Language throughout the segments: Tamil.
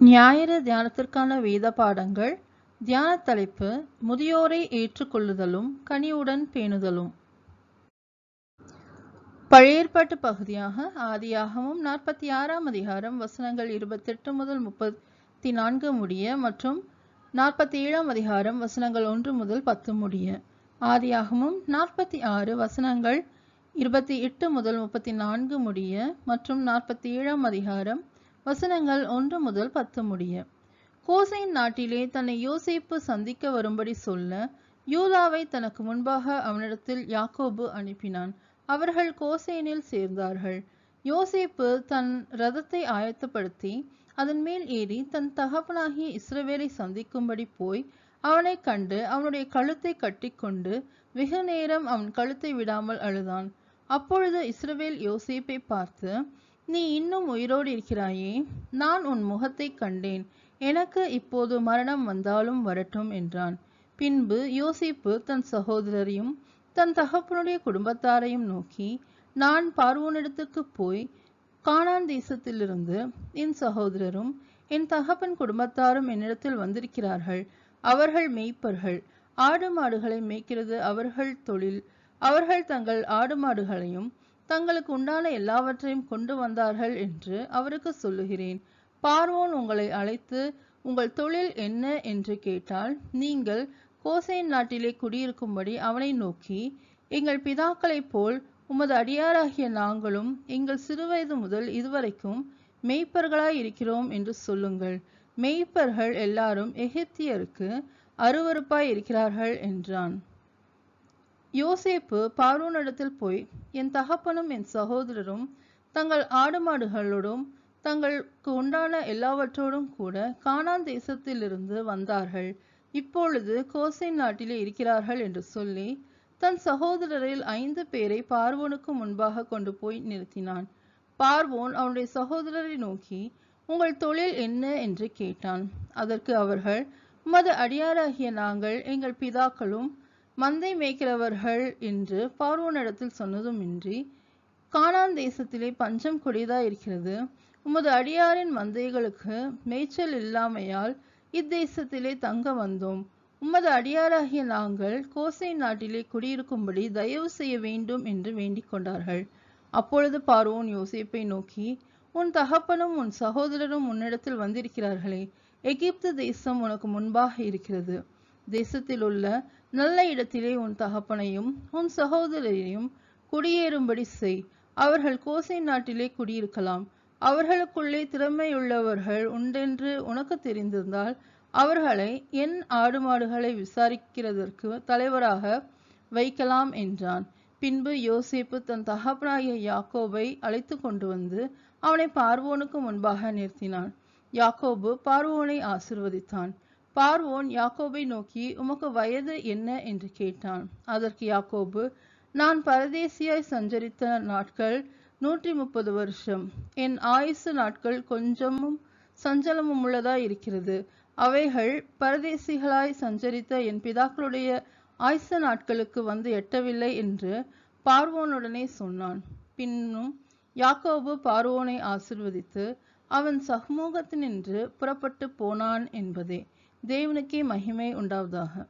ஞாயிறு தியானத்திற்கான வேத பாடங்கள் தியான தலைப்பு முதியோரை ஏற்றுக்கொள்ளுதலும் கனிவுடன் பேணுதலும். பழையற்பாட்டு பகுதியாக ஆதியாகமும் நாற்பத்தி ஆறாம் அதிகாரம் வசனங்கள் இருபத்தெட்டு முதல் முப்பத்தி நான்கு முடிய மற்றும் நாற்பத்தி ஏழாம் அதிகாரம் வசனங்கள் ஒன்று முதல் பத்து முடிய. ஆதியாகமும் நாற்பத்தி ஆறு வசனங்கள் இருபத்தி எட்டு முதல் முப்பத்தி நான்கு முடிய மற்றும் நாற்பத்தி ஏழாம் அதிகாரம் வசனங்கள் ஒன்று முதல் பத்து முடிய. கோசைன் நாட்டிலே தன்னை யோசிப்பு சந்திக்க வரும்படி சொல்ல யூதாவை தனக்கு முன்பாக அவனிடத்தில் யாக்கோபு அனுப்பினான். அவர்கள் கோசேனில் சேர்ந்தார்கள். யோசேப்பு தன் ரதத்தை ஆயத்தப்படுத்தி அதன் மேல் ஏறி தன் தகப்பனாகிய இஸ்ரவேலை சந்திக்கும்படி போய் அவனை கண்டு அவனுடைய கழுத்தை கட்டிக்கொண்டு வெகு நேரம் அவன் கழுத்தை விடாமல் அழுதான். அப்பொழுது இஸ்ரவேல் யோசேப்பை பார்த்து நீ இன்னும் உயிரோடு இருக்கிறாயே? நான் உன் முகத்தை கண்டேன். எனக்கு இப்போது மரணம் வந்தாலும் வரட்டும் என்றான். பின்பு யோசிப்பு தன் சகோதரரையும் தன் தகப்பனுடைய குடும்பத்தாரையும் நோக்கி நான் பார்வோனிடத்துக்கு போய் கானான் தேசத்திலிருந்து என் சகோதரரும் என் தகப்பன் குடும்பத்தாரும் என்னிடத்தில் வந்திருக்கிறார்கள். அவர்கள் மேய்ப்பர்கள். ஆடு மாடுகளை மேய்க்கிறது அவர்கள் தொழில். அவர்கள் தங்கள் ஆடு மாடுகளையும் தங்களுக்கு உண்டான எல்லாவற்றையும் கொண்டு வந்தார்கள் என்று அவருக்கு சொல்லுகிறேன். பார்வோன் உங்களை அழைத்து உங்கள் தொழில் என்ன? என்று கேட்டால் நீங்கள் கோசைன் நாட்டிலே குடியிருக்கும்படி அவனை நோக்கி எங்கள் பிதாக்களைப் போல் உமது அடியாராகிய நாங்களும் எங்கள் சிறுவயது முதல் இதுவரைக்கும் மெய்ப்பர்களாய் இருக்கிறோம் என்று சொல்லுங்கள். மெய்ப்பர்கள் எல்லாரும் எகிப்தியருக்கு அருவருப்பாய் இருக்கிறார்கள் என்றான். யோசேப்பு பார்வோனிடத்தில் போய் என் தகப்பனும் என் சகோதரரும் தங்கள் ஆடு மாடுகளோடும் தங்களுக்கு உண்டான எல்லாவற்றோடும் கூட கானான் தேசத்திலிருந்து வந்தார்கள். இப்பொழுது கோசை நாட்டிலே இருக்கிறார்கள் என்று சொல்லி தன் சகோதரரில் ஐந்து பேரை பார்வோனுக்கு முன்பாக கொண்டு போய் நிறுத்தினான். பார்வோன் அவனுடைய சகோதரரை நோக்கி உங்கள் தொழில் என்ன? என்று கேட்டான். அதற்கு அவர்கள் உமது அடியாராகிய நாங்கள் எங்கள் பிதாக்களும் மந்தை மேய்க்கிறவர்கள் என்று பார்வோனிடத்தில் சொன்னதுமின்றி கானான் தேசத்திலே பஞ்சம் கொடிதா இருக்கிறது உமது அடியாரின் மந்தைகளுக்கு மேய்ச்சல் இல்லாமையால் இத்தேசத்திலே தங்க வந்தோம். உமது அடியாராகிய நாங்கள் கோசை நாட்டிலே குடியிருக்கும்படி தயவு செய்ய வேண்டும் என்று வேண்டிக் கொண்டார்கள். அப்பொழுது பார்வோன் யோசிப்பை நோக்கி உன் தகப்பனும் உன் சகோதரரும் உன்னிடத்தில் வந்திருக்கிறார்களே எகிப்து தேசம் உனக்கு முன்பாக இருக்கிறது. தேசத்தில் உள்ள நல்ல இடத்திலே உன் தகப்பனையும் உன் சகோதரரையும் குடியேறும்படி செய். அவர்கள் கோசை நாட்டிலே குடியிருக்கலாம். அவர்களுக்குள்ளே திறமையுள்ளவர்கள் உண்டென்று உனக்கு தெரிந்திருந்தால் அவர்களை என் ஆடு மாடுகளை விசாரிக்கிறதற்கு தலைவராக வைக்கலாம் என்றான். பின்பு யோசிப்பு தன் தகப்பனாகிய யாக்கோபை அழைத்து கொண்டு வந்து அவனை பார்வோனுக்கு முன்பாக நிறுத்தினான். யாக்கோபு பார்வோனை ஆசிர்வதித்தான். பார்வோன் யாக்கோபை நோக்கி உமக்கு வயது என்ன? என்று கேட்டான். அதற்கு யாக்கோபு நான் பரதேசியாய் சஞ்சரித்த நாட்கள் நூற்றி முப்பது வருஷம். என் ஆயுசு நாட்கள் கொஞ்சமும் சஞ்சலமும் உள்ளதாய் இருக்கிறது. அவைகள் பரதேசிகளாய் சஞ்சரித்த என் பிதாக்களுடைய ஆயுச நாட்களுக்கு வந்து எட்டவில்லை என்று பார்வோனுடனே சொன்னான். பின்னும் யாக்கோபு பார்வோனை ஆசிர்வதித்து அவன் சமூகத்தினின்று புறப்பட்டு போனான் என்பதே. தேவனுக்கே மகிமை உண்டாவதாக.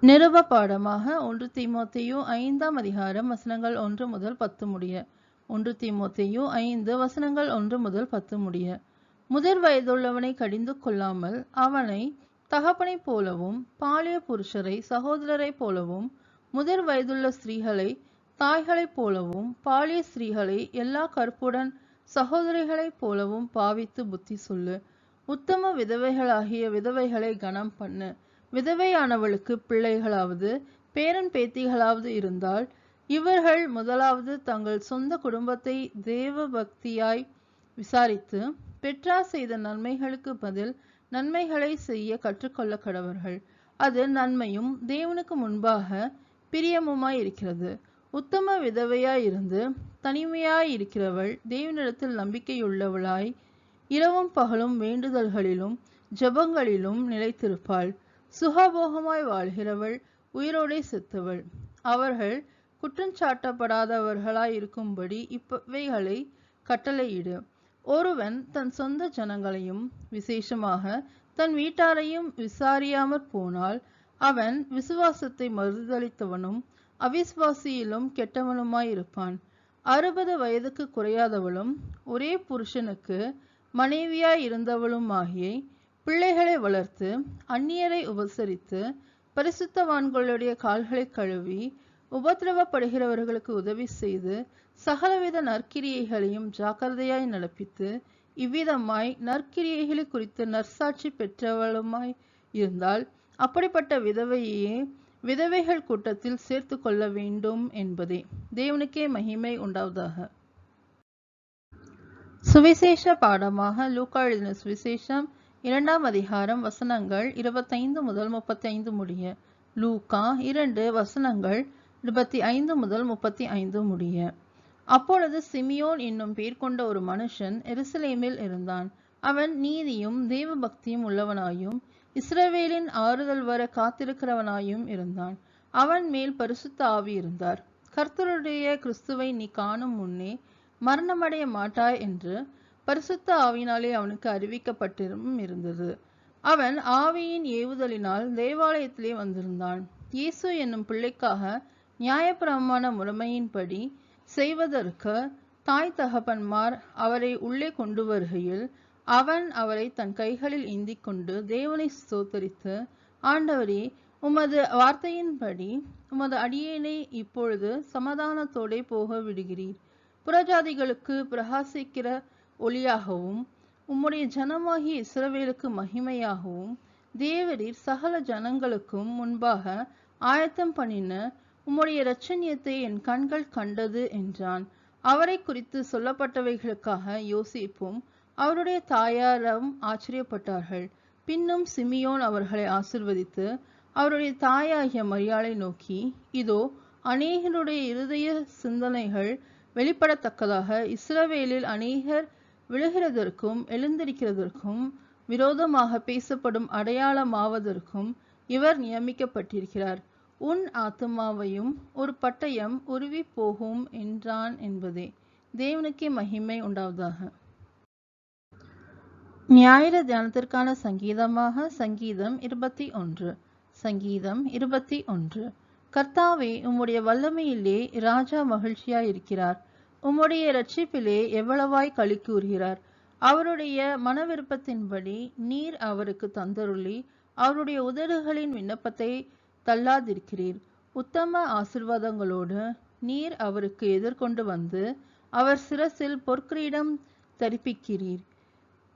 நிறுவ பாடமாக ஒன்று தீமோத்தையும் ஐந்தாம் அதிகாரம் வசனங்கள் ஒன்று முதல் பத்து முடிய. ஒன்று தீமோத்தையும் ஐந்து வசனங்கள் ஒன்று முதல் பத்து முடிய. முதிர் வயதுள்ளவனை கடிந்து கொள்ளாமல் அவனை தகப்பனைப் போலவும் பாலிய புருஷரை சகோதரரைப் போலவும் முதிர் வயதுள்ள ஸ்திரீகளை தாய்களைப் போலவும் பாலிய ஸ்திரீகளை எல்லா கற்புடன் சகோதரிகளைப் போலவும் பாவித்து புத்தி சொல்லு. உத்தம விதவைகளாகிய விதவைகளை கனம் பண்ணு. விதவையானவளுக்கு பிள்ளைகளாவது பேரன் பேத்திகளாவது இருந்தால் இவர்கள் முதலாவது தங்கள் சொந்த குடும்பத்தை தேவ பக்தியாய் விசாரித்து பெற்றார் செய்த நன்மைகளுக்கு பதில் நன்மைகளை செய்ய கற்றுக்கொள்ள கடவர்கள் அது நன்மையும் தேவனுக்கு முன்பாக பிரியமுமாய் இருக்கிறது. உத்தம விதவையாய் இருந்து தனிமையாய் இருக்கிறவள் தேவனிடத்தில் நம்பிக்கையுள்ளவளாய் இரவும் பகலும் வேண்டுதல்களிலும் ஜபங்களிலும் நிலைத்திருப்பாள். சுகபோகமாய் வாழ்கிறவள் உயிரோடே செத்தவள். அவர்கள் குற்றஞ்சாட்டப்படாதவர்களாய் இருக்கும்படி இப்பவைகளை கட்டளையிடு. ஒருவன் தன் சொந்த ஜனங்களையும் விசேஷமாக தன் வீட்டாரையும் விசாரியாமற் போனால் அவன் விசுவாசத்தை மறுதளித்தவனும் அவிசுவாசியிலும் கெட்டவனுமாயிருப்பான். அறுபது வயதுக்கு குறையாதவளும் ஒரே புருஷனுக்கு மனைவியாய் இருந்தவளுமாகிய பிள்ளைகளை வளர்த்து அந்நியரை உபசரித்து பரிசுத்தவான்களுடைய கால்களை கழுவி உபத்திரவப்படுகிறவர்களுக்கு உதவி செய்து சகலவித நற்கிரியைகளையும் ஜாக்கிரதையாய் நடப்பித்து இவ்விதமாய் நற்கிரியைகளை குறித்து நற்சாட்சி பெற்றவளுமாய் இருந்தால் அப்படிப்பட்ட விதவையே விதவைகள் கூட்டத்தில் சேர்த்து கொள்ள வேண்டும் என்பதே. தேவனுக்கே மகிமை உண்டாவதாக. சுவிசேஷ பாடமாக லூக்கா எழுதின சுவிசேஷம் இரண்டாம் அதிகாரம் வசனங்கள் இருபத்தைந்து முதல் முப்பத்தி ஐந்து முடிய. லூக்கா இரண்டு வசனங்கள் இருபத்தி ஐந்து முதல் முப்பத்தி ஐந்து முடிய. அப்பொழுது சிமியோன் என்னும் பேர் கொண்ட ஒரு மனுஷன் எருசலேமில் இருந்தான். அவன் நீதியும் தெய்வ பக்தியும் உள்ளவனாயும் இஸ்ரவேலின் ஆறுதல் வர காத்திருக்கிறவனாயும் இருந்தான். அவன் மேல் பரிசுத்த ஆவி இருந்தார். கர்த்தருடைய கிறிஸ்துவை நீ காணும் முன்னே மரணமடைய மாட்டாய் என்று பரிசுத்த ஆவியினாலே அவனுக்கு அறிவிக்கப்பட்டிரும் இருந்தது. அவன் ஆவியின் ஏவுதலினால் தேவாலயத்திலே வந்திருந்தான். இயேசு என்னும் பிள்ளைக்காக நியாயப்பிரமான முறைமையின்படி செய்வதற்கு தாய் தகப்பன்மார் அவரை உள்ளே கொண்டு வருகையில் அவன் அவரை தன் கைகளில் ஏந்திக் கொண்டு தேவனை ஸ்தோத்தரித்து ஆண்டவரே உமது வார்த்தையின்படி உமது அடியேனை இப்பொழுது சமாதானத்தோடே போக விடுகிறீர். புறஜாதிகளுக்கு பிரகாசிக்கிற ஒளியாகவும் உம்முடைய ஜனமாகிய இஸ்ரவேலுக்கு மகிமையாகவும் தேவரீர் சகல ஜனங்களுக்கும் முன்பாக ஆயத்தம் பண்ணின உம்முடைய இரட்சணியத்தை என் கண்கள் கண்டது என்றான். அவரை குறித்து சொல்லப்பட்டவைகளுக்காக யோசிப்பும் அவருடைய தாயாரும் ஆச்சரியப்பட்டார்கள். பின்னும் சிமியோன் அவர்களை ஆசிர்வதித்து அவருடைய தாயாகிய மரியாளை நோக்கி இதோ அநேகருடைய இருதய சிந்தனைகள் வெளிப்படத்தக்கதாக இஸ்ரவேலில் அநேகர் விழுகிறதற்கும் எழுந்திருக்கிறதற்கும் விரோதமாக பேசப்படும் அடையாளமாவதற்கும் இவர் நியமிக்கப்பட்டிருக்கிறார். உன் ஆத்துமாவையும் ஒரு பட்டயம் உருவி போகும் என்றான் என்பதே. தேவனுக்கே மகிமை உண்டாவதாக. ஞாயிறு தியானத்திற்கான சங்கீதமாக சங்கீதம் இருபத்தி ஒன்று. சங்கீதம் இருபத்தி ஒன்று. கர்த்தாவே உம்முடைய வல்லமையிலே ராஜா மகிழ்ச்சியாயிருக்கிறார் உம்முடைய ரட்சிப்பிலே எவ்வளவாய் களி கூறுகிறார். அவருடைய மன விருப்பத்தின்படி நீர் அவருக்கு தந்தருளி அவருடைய உதடுகளின் விண்ணப்பத்தை தள்ளாதிருக்கிறீர். உத்தம ஆசிர்வாதங்களோடு நீர் அவருக்கு எதிர்கொண்டு வந்து அவர் சிரசில் பொற்கிரீடம் தரிப்பிக்கிறீர்.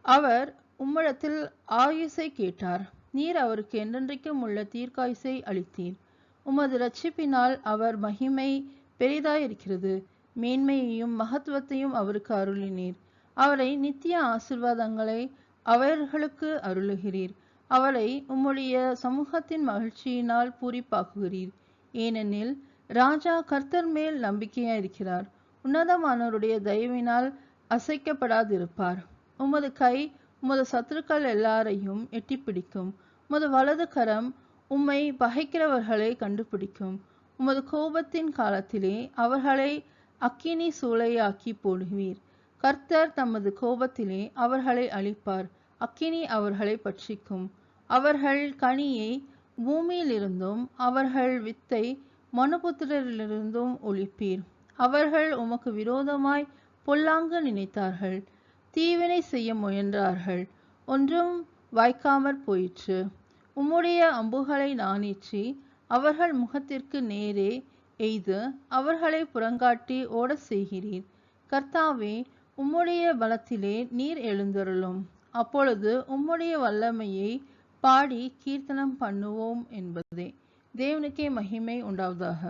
அவர் உம்மிடத்தில் ஆயுசை கேட்டார். நீர் அவருக்கு என்றென்றைக்கும் உள்ள தீர்க்காயுசை அளித்தீர். உமது ரட்சிப்பினால் அவர் மகிமை பெரிதாயிருக்கிறது. மேன்மையையும் மகத்துவத்தையும் அவருக்கு அருளினீர். அவரை நித்திய ஆசிர்வாதங்களை அவர்களுக்கு அருளுகிறீர். அவரை உம்முடைய சமூகத்தின் மகிழ்ச்சியினால் பூரிப்பாக்குகிறீர். ஏனெனில் ராஜா கர்த்தர் மேல் நம்பிக்கையாயிருக்கிறார். உன்னதமானவருடைய தயவினால் அசைக்கப்படாதிருப்பார். உமது கை உமது சத்துருக்கள் எல்லாரையும் எட்டிப்பிடிக்கும். உமது வலது கரம் உம்மை பகைக்கிறவர்களை கண்டுபிடிக்கும். உமது கோபத்தின் காலத்திலே அவர்களை அக்கினி சூளையாக்கி போடுவீர். கர்த்தர் தமது கோபத்திலே அவர்களை அழிப்பார். அக்கினி அவர்களை பட்சிக்கும். அவர்கள் கனியை பூமியிலிருந்தும் அவர்கள் வித்தை மனுபுத்திரரிலிருந்தும் ஒழிப்பீர். அவர்கள் உமக்கு விரோதமாய் பொல்லாங்கு நினைத்தார்கள். தீவினை செய்ய முயன்றார்கள். ஒன்றும் வாய்க்காமற் போயிற்று. உம்முடைய அம்புகளை நாணேற்றி அவர்கள் முகத்திற்கு நேரே எய்து அவர்களை புறங்காட்டி ஓடச் செய்கிறீர். கர்த்தாவே உம்முடைய பலத்திலே நீர் எழுந்தருளும். அப்பொழுது உம்முடைய வல்லமையை பாடி கீர்த்தனம் பண்ணுவோம் என்பதே. தேவனுக்கே மகிமை உண்டாவதாக.